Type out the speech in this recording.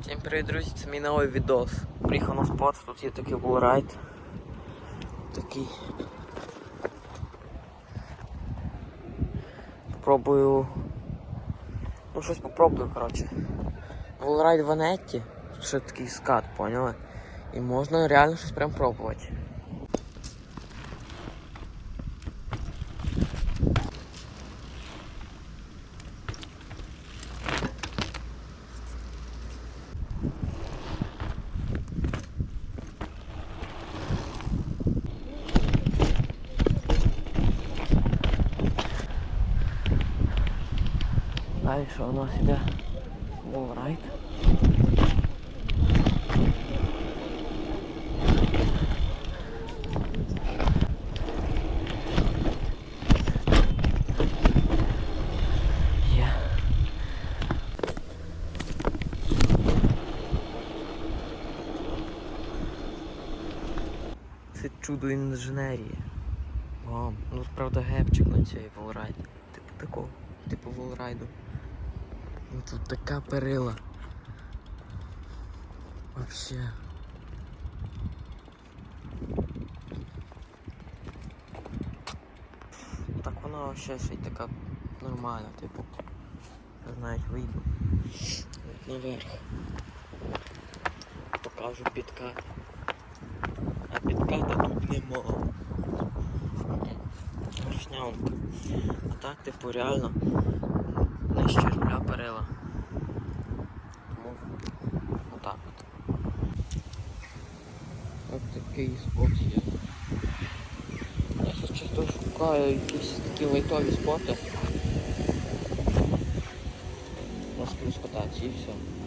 Всім привіт, друзі, це мій новий відос. Приїхав на спот, тут є такий волрайд. Такий. Попробую. Ну щось попробую, коротше. Волрайд в Анетті. Тут ще такий скат, поняли? І можна реально щось прям пробувати. Далі що у нас іде волрайд. Це чудо інженерії. Вау. Ну правда гепчик на цій волрайді. Типу такого. Типу волрайду. Ну тут така перила. Вообще. Так вона вообще ще й така нормальна, типу. Навіть вийду. Наверх. Покажу підкат. А підката тут нема. Руснявка. А так, типу, реально нижче руля перила. Тому отак от. Ось такий спот є. Я зараз часто шукаю якісь такі лайтові споти. Можеш розкататися і все.